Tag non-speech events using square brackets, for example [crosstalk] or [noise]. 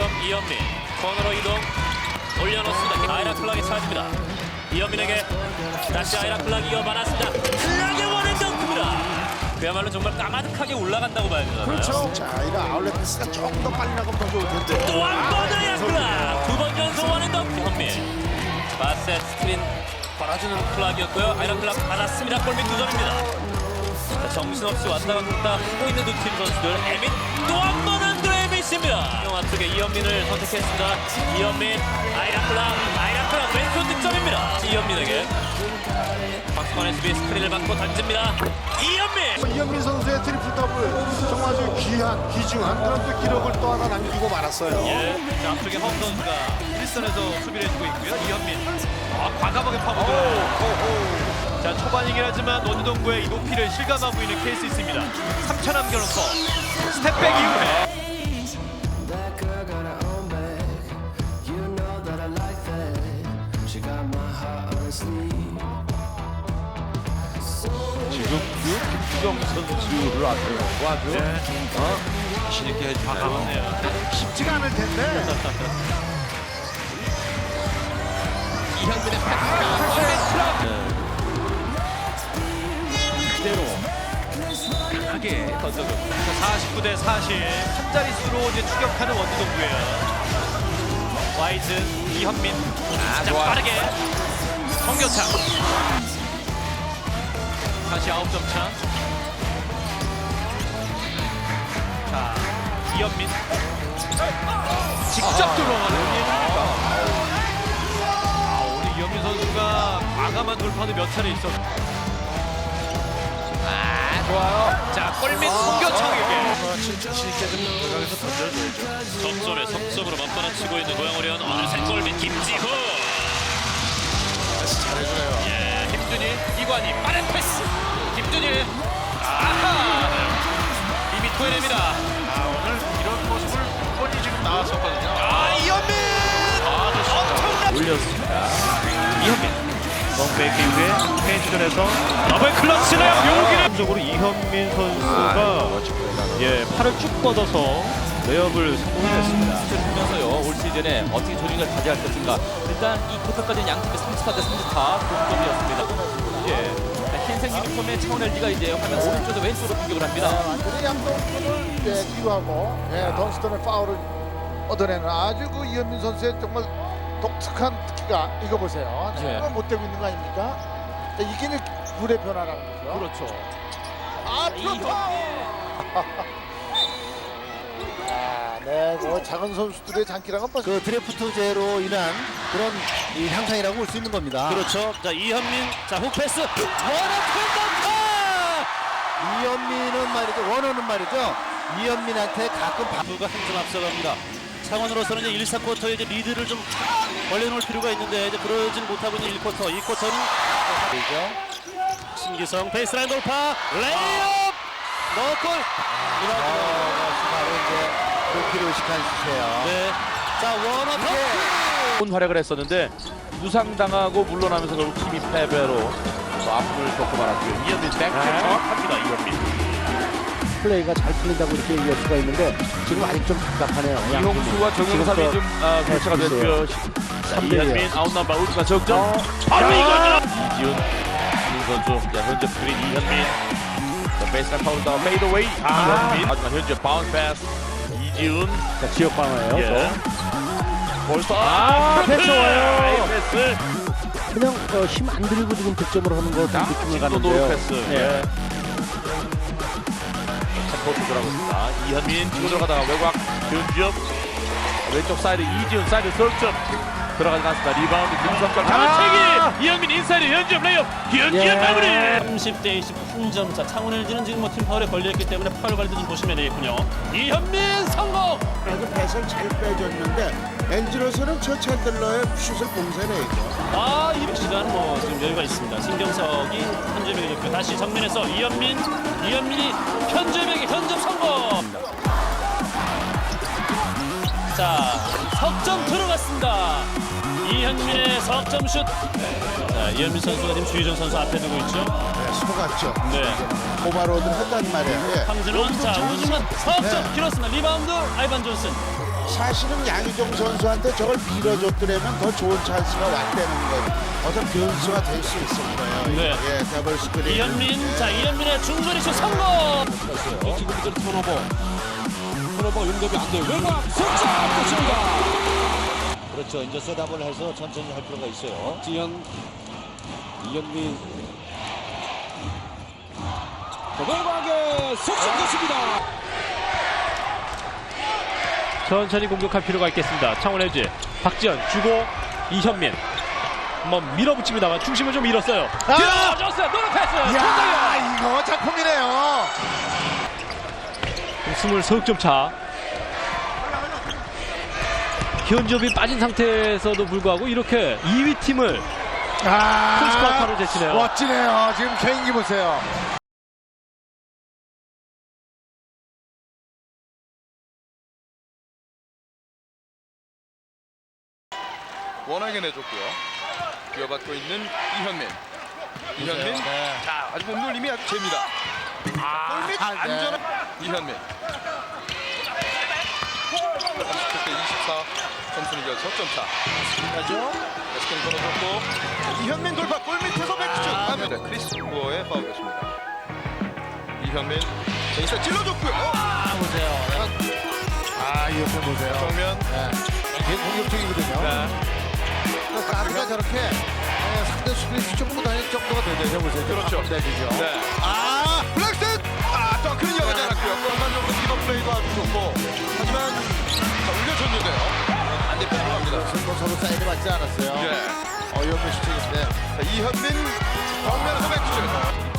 지점 이현민 코너로 이동 올려놓습니다. 아이라 클락이 차집니다. 이현민에게 다시 아이라 클락이 이어받았습니다. 클락의 원앤 덩크입니다. 그야말로 정말 까마득하게 올라간다고 봐야 되잖아요. 그렇죠. 자, 이거 아울렛 패스가 조금 더 빨리 나가면 더 좋을 텐데. 또 한 번의 야클락 두 번 연속 원앤 덩크 현민 바셋 스크린 받아주는 클락이었고요 아이라 클락 받았습니다 골밑 두 점입니다 자, 정신없이 왔다 갔다 하고 있는 두 팀 선수들 에밋 또 한번안 에밋입니다 영화 쪽에 이현민을 선택했습니다 이현민 아이라 클락 아이라 클락 왼손 득점입니다 이현민에게 박수관의 수비 스크린을 받고 던집니다 이현민 이현민 선수의 트리플 더블 정말 아주 귀한, 귀중한 그런 또 기록을 또 하나 남기고 말았어요. 예. 자, 앞쪽에 허웅 선수가 1선에서 수비를 해주고 있고요. 이현민. 아, 과감하게 파고들어요. 자, 초반이긴 하지만 원동구의 이 높이를 실감하고 있는 케이스 있습니다. 3차 남겨놓고 스텝백 이후에 김주경 선수를 아주 아주 어? 자신 있게 해주네요. 가깝네요. 쉽지가 않을 텐데. 그대로 강하게 던져줬고 49대 40. 한 자릿수로 이제 추격하는 원동구예요. 와이즈, 이현민. 자, 좋아요. 빠르게. 성교창. 다시 9점 차. 자, 이현민. 직접 들어가는 아, 오늘 이현민 선수가 과감한 돌파도 몇 차례 있었고. 아, 좋아요. 자, 골밑 좀 들어가서 던져줘야죠. 점점에 석점으로 맞받아치고 있는 고양오리온 어느새 골밑 김지후 잘해줘요. 예, 김준일, 이관희 빠른 패스. 김준일. 토해냅니다. 아, 오늘 이런 모습을 뻔히 지금 나왔었거든요. 아, 이현민. 아, 엄청난 올렸습니다. 이현민. 롱베이크 이후에 페인트전에서 더블 클러치네요. 여기는 적으로 이현민 선수가 예 팔을 쭉 뻗어서 레이업을 성공했습니다. 보면서요 올 시즌에 어떻게 조직을 가져갈 것인가 일단 이 쿼터까지는 양팀의 34대 34 동점이었습니다. 예. 흰색 유니폼의 차원 LG가 이제 화면 오른쪽에서 왼쪽으로 공격을 합니다. 완전히 양동근을 네, 뒤로하고 네, 던스턴의 파울을 얻어내는 아주 그 이현민 선수의 정말 독특한 특기가 이거 보세요. 예. 정말 못되고 있는 거 아닙니까? 자, 이게 이제 물의 변화라는 거죠. 그렇죠. 아, 아, 네, [laughs] 뭐 작은 선수들의 장기랑은 뭐그 드래프트제로 인한 그런 이 향상이라고 볼 수 있는 겁니다. 그렇죠. 자 이현민 자 훅 패스. 이현민은 말이죠. 원어는 말이죠. 이현민한테 가끔 바... 누가 한점 앞서갑니다. 창원으로서는 이제 1, 4쿼터에 이제 리드를 좀 벌려놓을 필요가 있는데 이제 그러진 못하고 있는 1쿼터, 2쿼터는 신기성 베이스라인 돌파 레이업 넣골 바로 이제 높이를 의식한 슛이에요. 네. 자 원어 좋은 활약을 했었는데 부상당하고 물러나면서 결국 팀이 패배로 또 아픔을 겪고 말았고요. 이현민 백패 정확합니다. 이현민. 플레이가 잘 풀린다고 이렇게 얘기할 수가 있는데 지금 아직 좀 답답하네요. 이홍수와 정영삼이 좀 아, 교체가 네, 됐고요. 자, 삼대예요. 이현민 아웃넘버 울트라 적점. 바로 이거죠. 이지훈 선수 자, 현재 프린 이현민 자, 베이스라인 파울 다운 페이드웨이 이현민 하지만 현재 바운스 패스 이지훈 자, 지역 방어예요. 예. 벌써 아, 패스 와요. 패스 그냥 어, 힘안 들이고 지금 득점을 하는 거 자, 느낌을 지금도 가는데요. 노루 패스 예. 포트 들어갑니다 이현민 치고 들어가다가 외곽 변지엽 왼쪽 사이드 이지훈 사이드 석점 들어가지 않습니다 리바운드 김성철 잡아채기 이현민 인사이드 현지엽 레이업 현지엽 마무리 30대 20 한점 차. 창원 LG는 지금 뭐팀 파울에 걸려있기 때문에 파울 관리도 좀 보시면 되겠군요. 이현민 성공. 그래도 패스를 잘 빼줬는데 LG로서는 저 챈들러의 슛을 봉쇄해야죠. 아, 이번 시간 뭐 지금 여유가 있습니다. 신경석이 현재백이 줬고 다시 정면에서 이현민, 이현민이 현재백이 현접 성공. 자, 석점 들어갔습니다. 이현민의 석점 슛. 자, 자, 이현민 선수가 지금 주희정 선수 앞에 두고 있죠. 네, 숨어갔죠. 네. 오바로드를 한단 말이에요. 예. 황진원, 자, 우중간 석점 길었습니다. 리바운드 아이반 존슨. 사실은 양희종 선수한테 저걸 밀어줬더라면 더 좋은 찬스가 왔다는 건 어떤 변수가 될 수 있을 거예요. 네. 예, 더블 스크린. 이현민, 자, 이현민의 중거리 슛 성공. 지금 이들 턴오버. 턴오버 용접이 안 돼요. 외곽 석점. 그렇죠. 이제 셋업을 해서 천천히 할 필요가 있어요. 지현 이현민 석점 끝입니다. 천천히 공격할 필요가 있겠습니다. 창원 LG 박지현 주고 이현민 한번 밀어붙입니다만 중심을 좀 잃었어요. 들어줬어요. 노릇 패스. 야, 이거 작품이네요. 23점 차. 현지업이 빠진 상태에서도 불구하고 이렇게 2위 팀을 아, 풀스쿼터로 제치네요. 멋지네요. 지금 개인기 보세요. 원하게 내줬고요. 이어받고 있는 이현민. 이현민. 자, 아주 몸놀림이 아주 재미다. 아, 골밑 아, 네. 안전한 이현민. 37대 24. 점수는 이제 석점 차. 하죠. 스크린 걸어줬고 이현민 돌파 골밑에서 백슛. 하면 크리스 부어의 파울이었습니다. 이현민. 제이스 찔러줬고요. 어, 아, 이 옆에 보세요. 정면. 네. 되게 공격적이거든요. 자, 그러니까 가드가 저렇게 네, 상대 수비수 좀 다닐 정도가 되죠. 보세요. 그렇죠. 내주죠. 네. 아, 블랙슨! 아, 덩크는 이어가지 않았고요. 전반적으로 리버 플레이도 아주 좋고. 하지만. 반대편으로 갑니다. 서로 서로 사이드 맞지 않았어요. 예. 어이없는 슈팅인데. 자, 이현민, 정면에서 백슛.